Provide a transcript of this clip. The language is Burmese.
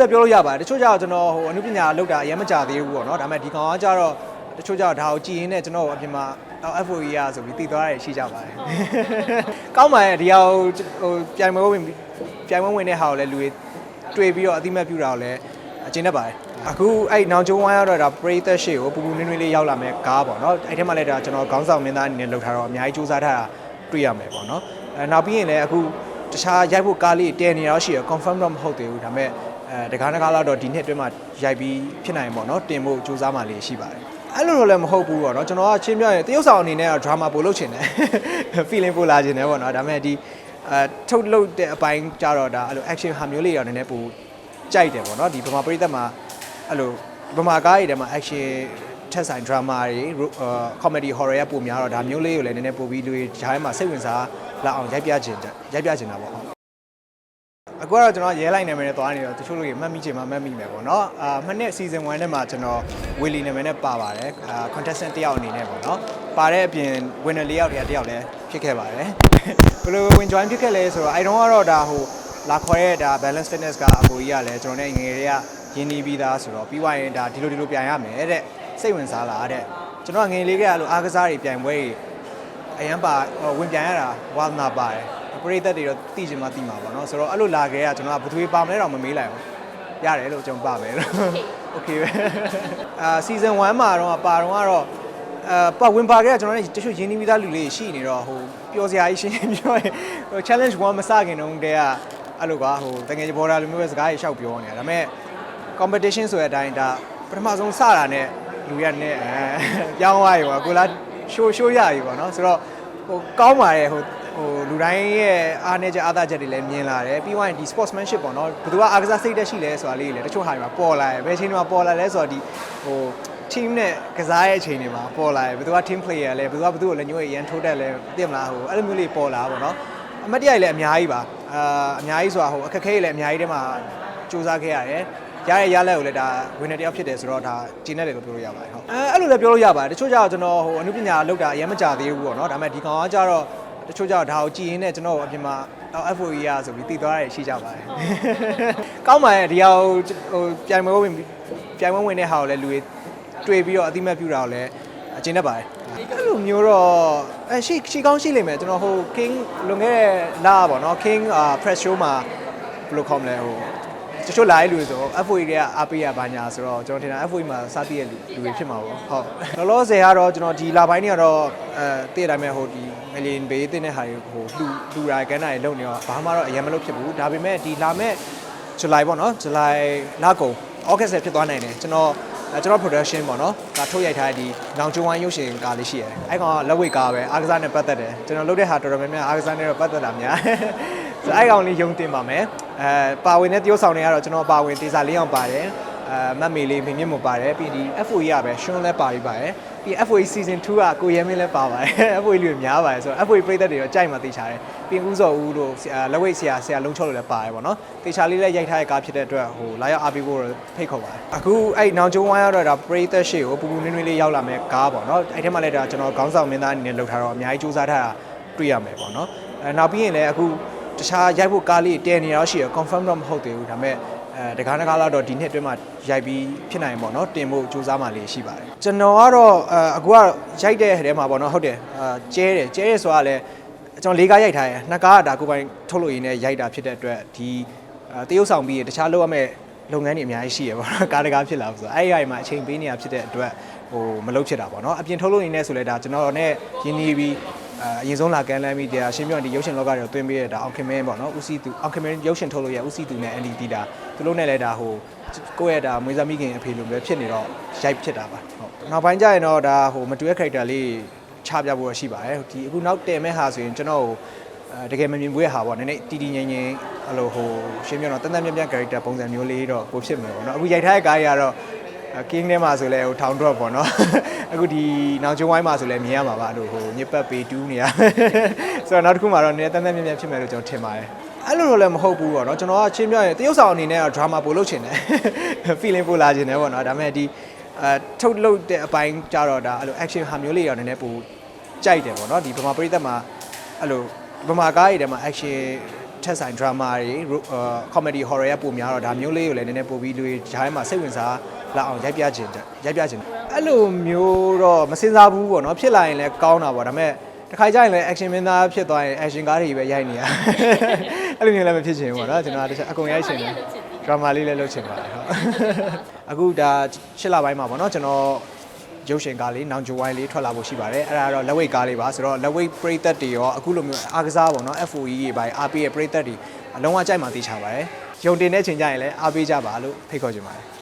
လိုလည်းပြောလို့ရပါတယ်တချို့ကျတော့ကျွန်တော်ဟိုအနုပညာလောက်တာအရင်မကြသေးဘူးပေါ့နော်ဒါပေမဲ့ဒီကောင်ကကျတော့တချို့ကျတော့ဒါကိုကြည်ရင်းနဲ့ကျွန်တော်အပြင်မှာတော့ FOE ရဆိုပြီးတည်သွားရရှိကြပါတယ်ကောင်းပါရဲ့ဒီဟာကိုဟိုပြိုင်ပွဲဝင်ပြိုင်ပွဲဝင်တဲ့ဟာကိုလည်းလူတွေတွေ့ပြီးတော့အတိမတ်ပြူတာကိုလည်းအကျဉ်းတတ်ပါတယ်အခုအဲ့နောင်ကျုံဝိုင်းရတော့ဒါပရိသတ်ရှေ့ကိုပူပူနွေးနွေးလေးရောက်လာမယ်ကားပေါ့နော်အဲ့ထဲမှာလည်းဒါကျွန်တော်ခေါင်းဆောင်မင်းသားအနေနဲ့လှုပ်ထားတော့အများကြီးစူးစမ်းထားတာတွေ့ရမယ်ပေါ့နော်အဲနောက်ပြီးရင်လည်းအခုတခြားရိုက်ဖို့ကားလေးတည်နေတော့ရှိရ confirm တော့မဟုတ်သေးဘူးဒါပေမဲ့ အဲတကားတကားလောက်တော့ဒီနှစ်အတွင်းမှာရိုက်ပြီးဖြစ်နိုင်ပေါ့နော်တင်ဖို့စူးစမ်းမှလေးရှိပါတယ်အဲ့လိုတော့လည်းမဟုတ်ဘူးပေါ့နော်ကျွန်တော်ကချင်းပြရင်တရုပ်ဆောင်အနေနဲ့က drama ပို့လုပ်ချင်တယ် feeling ပို့လာချင်တယ်ပေါ့နော်ဒါပေမဲ့ဒီအဲထုတ်လုပ်တဲ့အပိုင်းကြတော့ဒါအဲ့လို action ဟာမျိုးလေးရောနည်းနည်းပိုကြိုက်တယ်ပေါ့နော်ဒီဗမာပရိသတ်မှာအဲ့လိုဗမာကားတွေထဲမှာ action ထက်ဆိုင် drama တွေအာ comedy horror ရပုံများတော့ဒါမျိုးလေးကိုလည်းနည်းနည်းပို့ပြီးလူတွေဂျားထဲမှာစိတ်ဝင်စားလာအောင်ရိုက်ပြချင်ရိုက်ပြချင်တာပေါ့ဟုတ် အခုကတော့ကျွန်တော်ရဲလိုက်နာမည်နဲ့သွားနေတော့တချို့လူတွေမှတ်မိချင်မှမှတ်မိမယ်ပေါ့နော်အာမနေ့ season 1ထဲမှာကျွန်တော်ဝီလီနာမည်နဲ့ပါပါတယ်အာ contestant တစ်ယောက်အနေနဲ့ပေါ့နော်ပါတဲ့အပြင် winner လေးယောက်တည်းတစ်ယောက်လည်းဖြစ်ခဲ့ပါတယ်ဘယ်လိုဝင် join ဖြစ်ခဲ့လဲဆိုတော့အဲတုန်းကတော့ဒါဟိုလာခေါ်ရဲဒါ balance fitness ကအကိုကြီးကလည်းကျွန်တော်နဲ့ငယ်တွေကရင်းနှီးပြီးသားဆိုတော့ပြီးသွားရင်ဒါဒီလိုဒီလိုပြန်ရမယ်တဲ့စိတ်ဝင်စားလာတဲ့ကျွန်တော်ကငယ်လေးကအဲ့လိုအားကစားတွေပြန်ပွဲတွေအရန်ပါဟိုဝင်ပြန်ရတာဝါသနာပါတယ် ပရိသတ်တွေတော့သိချင်မှသိမှာပေါ့နော်ဆိုတော့အဲ့လိုလာခဲ့ကကျွန်တော်ကဘယ်သူပါမလဲတော့မမေးလိုက်ဘူးရတယ်လို့ကျွန်တော်ပါမယ်လို့โอเคပဲအာ season 1မှာတော့ပါတော့ကတော့အာပါဝင်ပါခဲ့ကကျွန်တော်လည်းတချို့ရင်းနှီးပြီးသားလူလေးရှိနေတော့ဟိုပျော်စရာကြီးရှင်းရှင်းပြောရင်ဟို challenge 1မစခင်တုန်းတည်းကအဲ့လိုကဟိုတကယ်ဘော်ဒါလူမျိုးပဲစကားကြီးရှောက်ပြောနေတာဒါပေမဲ့ competition ဆိုတဲ့အတိုင်းဒါပထမဆုံးစတာနဲ့လူရနဲ့အဲပြောင်းသွားပြီပေါ့ကိုလာရှိုးရှိုးရပြီပေါ့နော်ဆိုတော့ဟိုကောင်းပါတယ်ဟို ဟိုလူတိုင်းရဲ့အားနည်းချက်အားသာချက်တွေလည်းမြင်လာတယ်ပြီးသွားရင်ဒီ sportsmanship ပေါ့နော်ဘယ်သူကအားကစားစိတ်တက်ရှိလဲဆိုတာလေးတွေလည်းတချို့ဟာတွေမှာပေါ်လာတယ်ဘယ်ချိန်တွေမှာပေါ်လာလဲဆိုတော့ဒီဟို team နဲ့ကစားရဲ့အချိန်တွေမှာပေါ်လာတယ်ဘယ်သူက team player လဲဘယ်သူကဘယ်သူ့ကိုလည်းညွှဲရန်ထိုးတက်လဲသိမလားဟိုအဲ့လိုမျိုးလေးပေါ်လာပါတော့အမတ်တရကြီးလည်းအများကြီးပါအာအများကြီးဆိုတာဟိုအခက်အခဲတွေလည်းအများကြီးတည်းမှာစူးစမ်းခဲ့ရတယ်ရရဲ့ရလက်ကိုလည်းဒါဝင်နေတယောက်ဖြစ်တယ်ဆိုတော့ဒါကျင်းနေတယ်လို့ပြောလို့ရပါတယ်ဟုတ်အဲအဲ့လိုလည်းပြောလို့ရပါတယ်တချို့ကျတော့ကျွန်တော်ဟိုအနုပညာလောက်တာအရင်မကြသေးဘူးပေါ့နော်ဒါပေမဲ့ဒီကောင်ကကျတော့ တချို့ကျတော့ဒါကိုကြည်ရင်းနဲ့ကျွန်တော်အပြင်မှာတော့ FOE ရဆိုပြီးတည်သွားရရှိကြပါတယ်ကောင်းပါရဲ့ဒီဟာကိုဟိုပြိုင်ပွဲဝင်ပြိုင်ပွဲဝင်တဲ့ဟာကိုလည်းလူတွေတွေ့ပြီးတော့အတိမတ်ပြူတာကိုလည်းအကျဉ်းတတ်ပါတယ်အဲ့လိုမျိုးတော့အဲရှိရှိကောင်းရှိလိမ့်မယ်ကျွန်တော်ဟို King လွန်ခဲ့တဲ့လပေါ့နော် King အာ press show မှာဘယ်လိုခေါ်မလဲဟိုတချို့လာတဲ့လူတွေဆို FOE တွေကအားပေးရပါညာဆိုတော့ကျွန်တော်ထင်တာ FOE မှာစတည့်ရလူလူတွေဖြစ်မှာပေါ့ဟုတ်လောလောဆယ်ကတော့ကျွန်တော်ဒီလာပိုင်းတွေကတော့အဲတည့်တိုင်းမဲ့ဟိုဒီ မလင်ဘေးတင်တဲ့ဟာတွေဟိုလူလူရာကန်းတာတွေလုပ်နေတော့ဘာမှတော့အရင်မလုပ်ဖြစ်ဘူးဒါပေမဲ့ဒီလာမဲ့ဇူလိုင်ပေါ့နော်ဇူလိုင်လကုန်ဩဂတ်ဆက်ဖြစ်သွားနိုင်တယ်ကျွန်တော်အဲကျွန်တော် production ပေါ့နော်ဒါထုတ်ရိုက်ထားတဲ့ဒီနောင်ကျုံဝိုင်းရုပ်ရှင်ကားလေးရှိရတယ်အဲ့ကောင်ကလက်ဝိတ်ကားပဲအားကစားနဲ့ပတ်သက်တယ်ကျွန်တော်လုပ်တဲ့ဟာတော်တော်များများအားကစားနဲ့တော့ပတ်သက်တာများဆိုအဲ့ကောင်လေးယုံတင်ပါမယ်အဲပါဝင်တဲ့တရုပ်ဆောင်တွေကတော့ကျွန်တော်ပါဝင်တေစာလေးအောင်ပါတယ် အဲမတ်မေလေးမင်းမြင့်မပါတယ်ပြီးဒီ FOE ရပဲရှွန်းလဲပါပြီးပါတယ်ပြီး FOE season 2ကကိုရဲမင်းလဲပါပါတယ် FOE လူတွေများပါတယ်ဆိုတော့ FOE ပြည်သက်တွေတော့ကြိုက်မှသိချတယ်ပြီးဦးစောဦးတို့လက်ဝိတ်ဆရာဆရာလုံးချော့လို့လည်းပါတယ်ပေါ့နော်တေချာလေးလည်းရိုက်ထားတဲ့ကားဖြစ်တဲ့အတွက်ဟိုလာရောက်အားပေးဖို့ဖိတ်ခေါ်ပါတယ်အခုအဲ့နောင်ကျုံဝိုင်းရတော့ဒါပရိသတ်ရှေ့ကိုပူပူနွေးနွေးလေးရောက်လာမယ်ကားပေါ့နော်အဲ့ထဲမှာလည်းဒါကျွန်တော်ခေါင်းဆောင်မင်းသားအနေနဲ့လှုပ်ထားတော့အများကြီးစူးစမ်းထားတာတွေ့ရမယ်ပေါ့နော်အဲနောက်ပြီးရင်လည်းအခုတခြားရိုက်ဖို့ကားလေးတည်နေတော့ရှိရ confirm တော့မဟုတ်သေးဘူးဒါပေမဲ့ အဲတကားတကားလောက်တော့ဒီနှစ်အတွင်းမှာရိုက်ပြီးဖြစ်နိုင်ပေါ့နော်တင်ဖို့စူးစမ်းမှလေးရှိပါတယ်ကျွန်တော်ကတော့အဲအခုကရိုက်တဲ့ထဲမှာပေါ့နော်ဟုတ်တယ်အာကျဲတယ်ကျဲရဆိုတာလည်းကျွန်တော်လေးကားရိုက်ထားရယ်နှစ်ကားကဒါကိုယ်ပိုင်ထုတ်လို့ရင်းနဲ့ရိုက်တာဖြစ်တဲ့အတွက်ဒီအဲတရုပ်ဆောင်ပြီးရင်တခြားလုပ်ရမယ့်လုပ်ငန်းတွေအများကြီးရှိရပေါ့နော်ကားတကားဖြစ်လာဆိုတော့အဲ့ဒီအရာမှာအချိန်ပေးနေရဖြစ်တဲ့အတွက်ဟိုမလုပ်ဖြစ်တာပေါ့နော်အပြင်ထုတ်လို့ရင်းနဲ့ဆိုလဲဒါကျွန်တော်နဲ့ရင်းနှီးပြီး အအရင်ဆုံးလာကန်လမ်းပြီးတရားရှင်းပြဒီရုပ်ရှင်လောကတွေတွင်းပေးရတာအောင်ခင်မင်းပေါ့နော်ဦးစီးသူအောင်ခင်မင်းရုပ်ရှင်ထုတ်လို့ရဦးစီးသူနဲ့ ND တာသူတို့နဲ့လည်းဒါဟိုကိုယ့်ရဲ့ဒါမွေးစားမိခင်အဖေလိုမျိုးဖြစ်နေတော့ရိုက်ဖြစ်တာပါဟုတ်နောက်ပိုင်းကျရင်တော့ဒါဟိုမတူတဲ့ character လေးချပြဖို့ရှိပါတယ်ဒီအခုနောက်တင်မဲ့ဟာဆိုရင်ကျွန်တော်ဟိုအဲတကယ်မမြင်ဘူးရဲ့ဟာပေါ့နည်းနည်းတီတီငိမ့်ငိမ့်အဲ့လိုဟိုရှင်းပြတော့တန်တန်မြတ်မြတ် character ပုံစံမျိုးလေးတော့ကိုဖြစ်မယ်ပေါ့နော်အခုရိုက်ထားတဲ့ကားကြီးကတော့ king ထဲမှာဆိုလဲဟိုထောင် drop ပေါ့နော်အခုဒီနောင်ကျုံဝိုင်းမှာဆိုလဲမြင်ရမှာပါအဲ့လိုဟိုညစ်ပတ်ပေတူးနေရဆိုတော့နောက်တစ်ခုမှာတော့နည်းနည်းတန်းတန်းမြတ်မြတ်ဖြစ်မယ်လို့ကျွန်တော်ထင်ပါတယ်အဲ့လိုတော့လည်းမဟုတ်ဘူးပေါ့နော်ကျွန်တော်ကချင်းပြရင်တရုပ်ဆောင်အနေနဲ့က drama ပို့လုပ်ချင်တယ် feeling ပို့လာချင်တယ်ပေါ့နော်ဒါပေမဲ့ဒီအဲထုတ်လုပ်တဲ့အပိုင်းကြတော့ဒါအဲ့လို action ဟာမျိုးလေးရောနည်းနည်းပိုကြိုက်တယ်ပေါ့နော်ဒီဗမာပရိသတ်မှာအဲ့လိုဗမာကားတွေထဲမှာ action ထထက်ဆိုင် drama တွေ comedy horror ရပုံများတော့ဒါမျိုးလေးကိုလည်းနည်းနည်းပို့ပြီးလူတွေဂျားထဲမှာစိတ်ဝင်စားလာအောင်ရိုက်ပြခြင်းရိုက်ပြခြင်းအဲ့လိုမျိုးတော့မစင်စားဘူးပေါ့နော်ဖြစ်လာရင်လည်းကောင်းတာပေါ့ဒါပေမဲ့တစ်ခါကြရင်လည်း action မင်းသားဖြစ်သွားရင် action ကားတွေပဲရိုက်နေရအဲ့လိုမျိုးလည်းမဖြစ်ချင်ဘူးပေါ့နော်ကျွန်တော်တခြားအကုန်ရိုက်ချင်တယ် drama လေးလည်းလုပ်ချင်ပါတယ်ဟုတ်အခုဒါရှစ်လပိုင်းမှာပေါ့နော်ကျွန်တော် ရုပ်ရှင်ကားလေးနောင်ဂျိုဝိုင်းလေးထွက်လာဖို့ရှိပါတယ်အဲ့ဒါကတော့လက်ဝိတ်ကားလေးပါဆိုတော့လက်ဝိတ်ပရိသတ်တွေရောအခုလိုမျိုးအားကစားပေါ့နော် FOE တွေပိုင်းအားပေးရဲ့ပရိသတ်တွေအလုံးဝကြိုက်မှသိချပါတယ်ရုံတင်တဲ့ချိန်ကျရင်လည်းအားပေးကြပါလို့ဖိတ်ခေါ်ချင်ပါတယ်